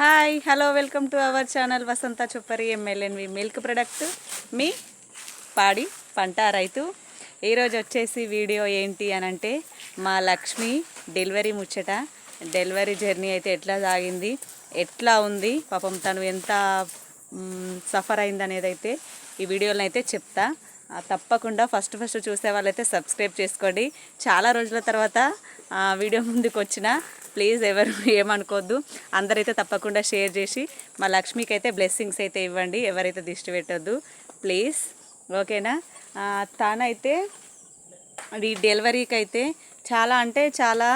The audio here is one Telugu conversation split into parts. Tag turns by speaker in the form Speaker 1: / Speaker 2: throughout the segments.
Speaker 1: Hi hello welcome to our channel Vasantha Choppari MLNV milk product మీ పాడి పంట రైతు. ఈరోజు వచ్చేసి వీడియో ఏంటి అని అంటే మా లక్ష్మి డెలివరీ ముచ్చట. డెలివరీ జర్నీ అయితే ఎట్లా సాగింది ఎట్లా ఉంది పాపం తను ఎంత సఫర్ అయింది అనేది అయితే ఈ వీడియోలో అయితే చెప్తా. తప్పకుండా ఫస్ట్ ఫస్ట్ చూసే వాళ్ళైతే సబ్స్క్రైబ్ చేసుకోండి. చాలా రోజుల తర్వాత వీడియో ముందుకు వచ్చిన ప్లీజ్ ఎవరు ఏమనుకోవద్దు అందరైతే తప్పకుండా షేర్ చేసి మా లక్ష్మికి అయితే బ్లెస్సింగ్స్ అయితే ఇవ్వండి. ఎవరైతే దిష్టి పెట్టొద్దు ప్లీజ్. ఓకేనా? తానైతే ఈ డెలివరీకి అయితే చాలా అంటే చాలా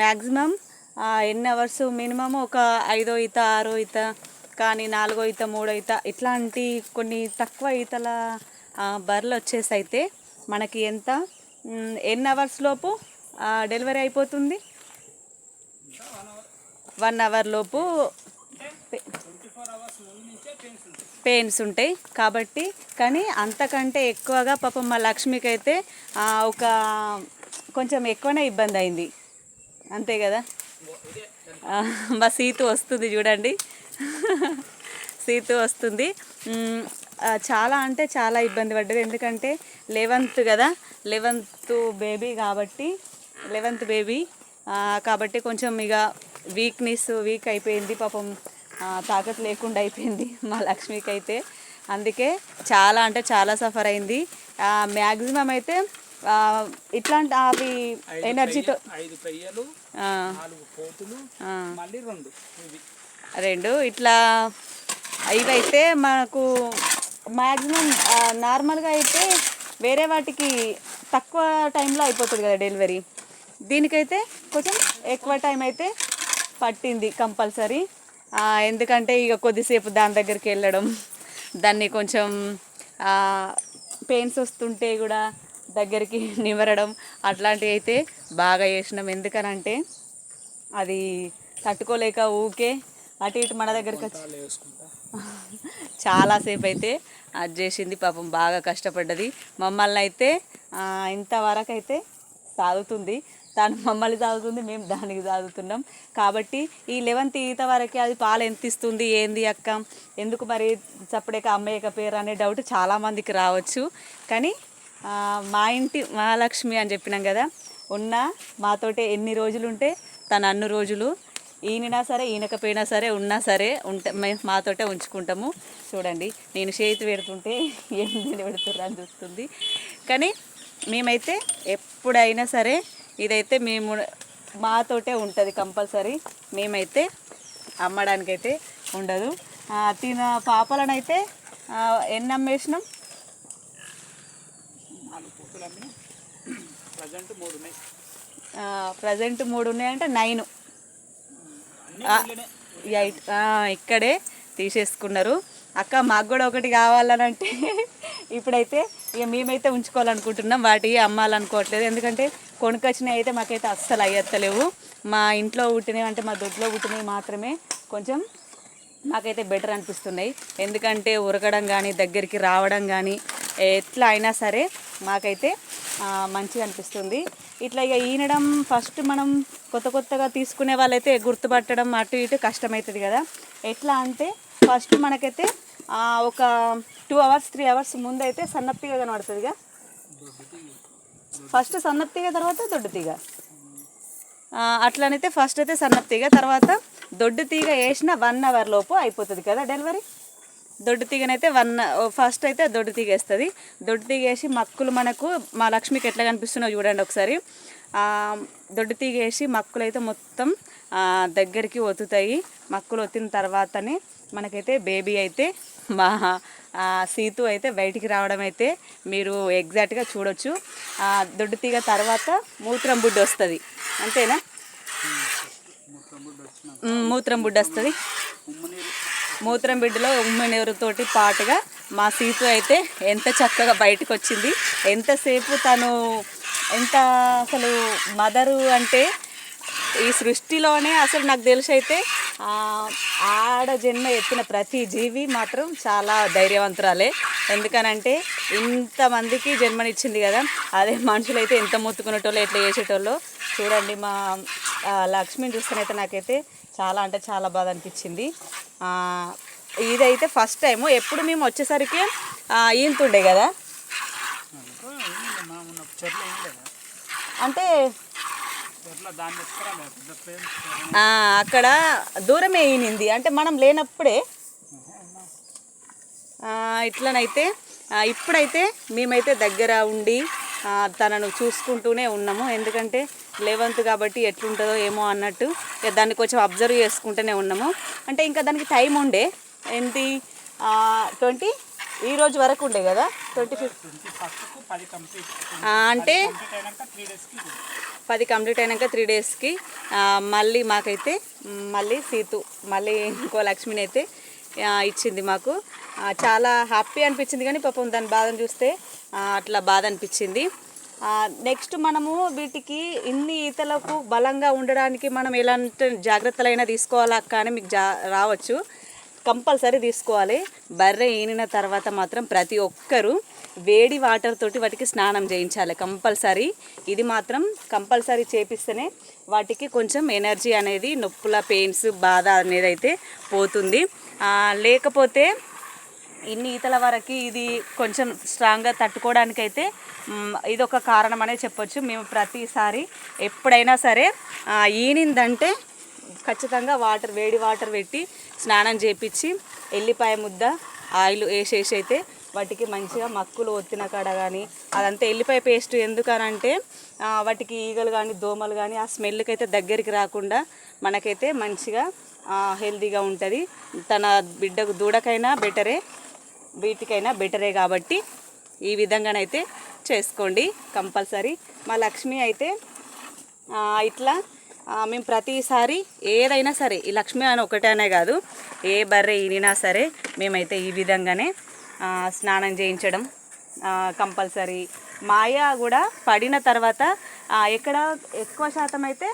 Speaker 1: మ్యాక్సిమం ఎన్ని అవర్స్ మినిమం ఒక ఐదో ఈత ఆరో ఈత కానీ నాలుగో ఈత మూడో ఈత ఇట్లాంటి కొన్ని తక్కువ ఈతల బర్రెలు వచ్చేసి అయితే మనకి ఎంత? ఎన్ని అవర్స్ లోపు డెలివరీ అయిపోతుంది? వన్ అవర్ లోపు పెయిన్స్ ఉంటాయి. కాబట్టి కానీ అంతకంటే ఎక్కువగా పాపం మా లక్ష్మికి అయితే ఒక కొంచెం ఎక్కువనే ఇబ్బంది అయింది. అంతే కదా? మా సీతు వస్తుంది చూడండి. సీతు వస్తుంది. చాలా అంటే చాలా ఇబ్బంది పడ్డది. ఎందుకంటే లెవెన్త్ కదా లెవెన్త్ బేబీ కాబట్టి లెవెన్త్ బేబీ. కాబట్టి కొంచెం ఇక వీక్నెస్ వీక్ అయిపోయింది పాపం. ఆ, తాకత్ లేకుండా అయిపోయింది మా లక్ష్మికి అయితే అందుకే చాలా అంటే చాలా సఫర్ అయింది. మ్యాక్సిమం అయితే ఇట్లాంటి అవి ఎనర్జీతో
Speaker 2: రెండు
Speaker 1: ఇట్లా ఇవైతే మనకు మ్యాక్సిమం నార్మల్గా అయితే వేరే వాటికి తక్కువ టైంలో అయిపోతుంది కదా డెలివరీ. దీనికైతే కొంచెం ఎక్కువ టైం అయితే పట్టింది కంపల్సరీ. ఎందుకంటే ఇక కొద్దిసేపు దాని దగ్గరికి వెళ్ళడం దాన్ని కొంచెం పెయిన్స్ వస్తుంటే కూడా దగ్గరికి నివరడం అట్లాంటివి అయితే బాగా చేసినాం. ఎందుకనంటే అది తట్టుకోలేక ఊకే అటు ఇటు మన దగ్గరికి వచ్చి చాలాసేపు అయితే అది చేసింది పాపం బాగా కష్టపడ్డది. మమ్మల్ని అయితే ఇంతవరకు అయితే సాగుతుంది తను మమ్మల్ని సాగుతుంది మేము దానికి సాగుతున్నాం కాబట్టి ఈ లెవెన్త్ ఈత వరకు అది పాలు ఎంత ఇస్తుంది ఏంది అక్క? ఎందుకు మరి చప్పుడేక అమ్మయ్యక పేరు అనే డౌట్ చాలామందికి రావచ్చు. కానీ మా ఇంటి మహాలక్ష్మి అని చెప్పినాం కదా ఉన్న మాతోటే ఎన్ని రోజులు ఉంటే తను అన్ని రోజులు ఈయననా సరే ఈయనకపోయినా సరే ఉన్నా సరే ఉంటే మాతోటే ఉంచుకుంటాము. చూడండి నేను చేతి పెడుతుంటే ఏం నేను పెడుతుర్రా అని చూస్తుంది. కానీ మేమైతే ఎప్పుడైనా సరే ఇదైతే మేము మాతోటే ఉంటుంది కంపల్సరీ. మేమైతే అమ్మడానికైతే ఉండదు. తిన పాపలనైతే ఎన్ని అమ్మేసినాం
Speaker 2: ప్రజెంట్ మూడు ఉన్నాయి.
Speaker 1: ప్రజెంట్ మూడు ఉన్నాయంటే నైన్
Speaker 2: అన్ని
Speaker 1: ఆ,
Speaker 2: ఊళ్ళోనే.
Speaker 1: ఎయిట్ ఆ, ఇక్కడే తీసేసుకున్నారు. అక్క మాకు కూడా ఒకటి కావాలని అంటే ఇప్పుడైతే ఇక మేమైతే ఉంచుకోవాలనుకుంటున్నాం. వాటి అమ్మాలనుకోవట్లేదు ఎందుకంటే కొనుకొచ్చినవి అయితే మాకైతే అస్సలు అయ్యత్తలేవు. మా ఇంట్లో పుట్టినవి అంటే మా దొడ్లో పుట్టినవి మాత్రమే కొంచెం మాకైతే బెటర్ అనిపిస్తున్నాయి. ఎందుకంటే ఉరకడం కానీ దగ్గరికి రావడం కానీ ఎట్లా అయినా సరే మాకైతే మంచిగా అనిపిస్తుంది. ఇట్లా ఇక ఈనడం ఫస్ట్ మనం కొత్త కొత్తగా తీసుకునే వాళ్ళైతే గుర్తుపట్టడం అటు ఇటు కష్టమవుతుంది కదా. ఎట్లా అంటే ఫస్ట్ మనకైతే ఒక టూ అవర్స్ త్రీ అవర్స్ ముందు అయితే సన్నప్తిగా కనబడుతుందిగా. ఫస్ట్ సన్నప్తిగా తర్వాత దొడ్డు తీగ. అట్లనైతే ఫస్ట్ అయితే సన్నప్తిగా తీగ తర్వాత దొడ్డు తీగ వేసిన వన్ అవర్ లోపు అయిపోతుంది కదా డెలివరీ? దొడ్డు తీగనైతే వన్ ఫస్ట్ అయితే దొడ్డు తీగ వేస్తుంది దొడ్డు తీగ వేసి మక్కులు మనకు మా లక్ష్మికి ఎట్లా కనిపిస్తున్నాయో చూడండి ఒకసారి. దొడ్డు తీగ వేసి మక్కులు అయితే మొత్తం దగ్గరికి ఒత్తుతాయి. మక్కులు ఒత్తిన తర్వాతనే మనకైతే బేబీ అయితే మా సీతు అయితే బయటికి రావడం అయితే మీరు ఎగ్జాక్ట్గా చూడొచ్చు. దొడ్డు తీగ తర్వాత మూత్రం బుడ్డి వస్తుంది అంతేనా? మూత్రం బుడ్డి వస్తుంది మూత్రం బిడ్డలో ఉమ్మి పాటుగా మా సీతు అయితే ఎంత చక్కగా బయటకు వచ్చింది ఎంతసేపు తను ఎంత అసలు మదరు అంటే ఈ సృష్టిలోనే అసలు నాకు తెలిసి అయితే ఆడ జన్మ ఎత్తిన ప్రతి జీవి మాత్రం చాలా ధైర్యవంతురాలే. ఎందుకనంటే ఇంతమందికి జన్మనిచ్చింది కదా అదే మనుషులైతే ఎంత మొత్తుకునేటోళ్ళు ఎట్లా చేసేటోళ్ళు. చూడండి మా లక్ష్మిని చూస్తేనైతే నాకైతే చాలా అంటే చాలా బాధ అనిపించింది. ఇదైతే ఫస్ట్ టైము. ఎప్పుడు మేము వచ్చేసరికి ఈంతుండే కదా? అంటే అక్కడ దూరమే ఈనింది. అంటే మనం లేనప్పుడే. ఇట్లనైతే ఇప్పుడైతే మేమైతే దగ్గర ఉండి తనను చూసుకుంటూనే ఉన్నాము. ఎందుకంటే లెవెంత్ కాబట్టి ఎట్లుంటుందో ఏమో అన్నట్టు దాన్ని కొంచెం అబ్జర్వ్ చేసుకుంటూనే ఉన్నాము. అంటే ఇంకా దానికి టైం ఉండే. ఏంటి? ట్వంటీ ఈ రోజు వరకు ఉండే కదా? ట్వంటీ ఫిఫ్త్ అంటే పది కంప్లీట్ అయినాక త్రీ డేస్కి మళ్ళీ మాకైతే మళ్ళీ సీతు మళ్ళీ ఇంకో లక్ష్మిని అయితే ఇచ్చింది మాకు. చాలా హ్యాపీ అనిపించింది కానీ పాపం దాని బాధను చూస్తే అట్లా బాధ అనిపించింది. నెక్స్ట్ మనము వీటికి ఇన్ని ఈతలకు బలంగా ఉండడానికి మనం ఎలాంటి జాగ్రత్తలైనా తీసుకోవాలా కానీ మీకు జా రావచ్చు. కంపల్సరీ తీసుకోవాలి. బర్రె ఈనిన తర్వాత మాత్రం ప్రతి ఒక్కరూ వేడి వాటర్ తోటి వాటికి స్నానం చేయించాలి కంపల్సరీ. ఇది మాత్రం కంపల్సరీ చేపిస్తేనే వాటికి కొంచెం ఎనర్జీ అనేది నొప్పుల పెయిన్స్ బాధ అనేది అయితే పోతుంది. లేకపోతే ఇన్ని ఈతల వరకు ఇది కొంచెం స్ట్రాంగ్గా తట్టుకోవడానికైతే అయితే ఇది ఒక కారణం అనే చెప్పొచ్చు. మేము ప్రతిసారి ఎప్పుడైనా సరే ఈనిందంటే ఖచ్చితంగా వాటర్ వేడి వాటర్ పెట్టి స్నానం చేపించి ఎల్లిపాయ ముద్ద ఆయిల్ వేసేసి అయితే వాటికి మంచిగా మక్కులు ఒత్తిన కాడ కానీ అదంతా ఎల్లిపాయ పేస్ట్ ఎందుకనంటే వాటికి ఈగలు కానీ దోమలు కానీ ఆ స్మెల్కి అయితే దగ్గరికి రాకుండా మనకైతే మంచిగా హెల్తీగా ఉంటుంది. తన బిడ్డకు దూడకైనా బెటరే. వీటికైనా బెటరే కాబట్టి ఈ విధంగానైతే చేసుకోండి కంపల్సరీ. మా లక్ష్మి అయితే ఇట్లా మేము ప్రతిసారి ఏదైనా సరే ఈ లక్ష్మి అని ఒకటేనే కాదు ఏ బర్రె ఈనినా సరే మేమైతే ఈ విధంగానే స్నానం చేయించడం కంపల్సరీ. మాయ కూడా పడిన తర్వాత ఎక్కడ ఎక్కువ శాతం అయితే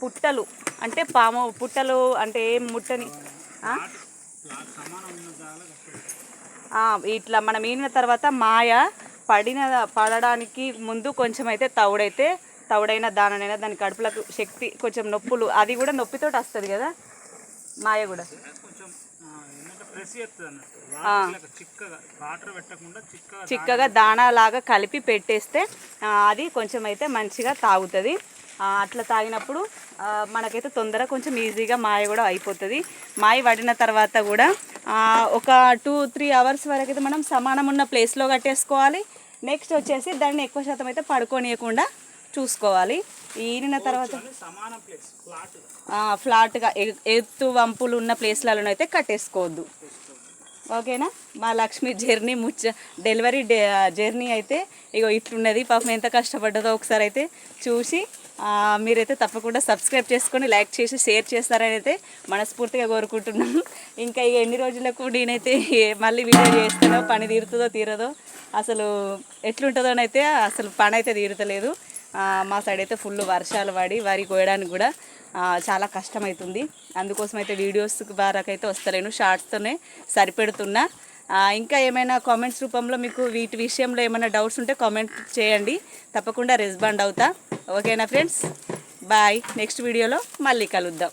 Speaker 1: పుట్టలు అంటే పాము పుట్టలు అంటే ఏం ముట్టని ఇట్లా మనం ఈనిన తర్వాత మాయ పడిన పడడానికి ముందు కొంచెం అయితే తవుడైతే తవుడైన దానైనా దాని కడుపులకు శక్తి కొంచెం నొప్పులు అది కూడా నొప్పితోటి వస్తుంది కదా? మాయ కూడా.
Speaker 2: చిక్కగా వాటర్ పెట్టకుండా చిక్కగా
Speaker 1: చిక్కగా దానా లాగా కలిపి పెట్టేస్తే అది కొంచెం అయితే మంచిగా తాగుతుంది. అట్లా తాగినప్పుడు మనకైతే తొందరగా కొంచెం ఈజీగా మాయ కూడా అయిపోతుంది. మాయ పడిన తర్వాత కూడా ఒక టూ త్రీ అవర్స్ వరకు అయితే మనం సమానం ఉన్న ప్లేస్లో కట్టేసుకోవాలి. నెక్స్ట్ వచ్చేసి దాన్ని ఎక్కువ శాతం అయితే పడుకోనియకుండా చూసుకోవాలి. ఈనిన తర్వాత ఫ్లాట్గా ఎత్తు వంపులు ఉన్న ప్లేస్లలో అయితే కట్టేసుకోవద్దు. ఓకేనా? మా లక్ష్మి జర్నీ ముచ్చ డెలివరీ జర్నీ అయితే ఇగో ఇట్లున్నది. పాపం ఎంత కష్టపడ్డదో ఒకసారి అయితే చూసి మీరైతే తప్పకుండా సబ్స్క్రైబ్ చేసుకొని లైక్ చేసి షేర్ చేస్తారని అయితే మనస్ఫూర్తిగా కోరుకుంటున్నాను ఇంకా ఇక ఎన్ని రోజులకు నేనైతే మళ్ళీ వీడియో చేస్తానో పని తీరుతుందో తీరదో అసలు ఎట్లుంటుందోనైతే అసలు పని అయితే తీరుతలేదు. మా సైడ్ అయితే ఫుల్ వర్షాలు పడి వరి కోయడానికి కూడా చాలా కష్టమవుతుంది అందుకోసం అయితే వీడియోస్ వరకైతే వస్తలేను. షార్ట్స్తోనే సరిపెడుతున్నా. ఇంకా ఏమైనా కామెంట్స్ రూపంలో మీకు వీటి విషయంలో ఏమైనా డౌట్స్ ఉంటే కామెంట్ చేయండి. తప్పకుండా రెస్పాండ్ అవుతా. ఓకేనా ఫ్రెండ్స్ బాయ్ నెక్స్ట్ వీడియోలో మళ్ళీ కలుద్దాం.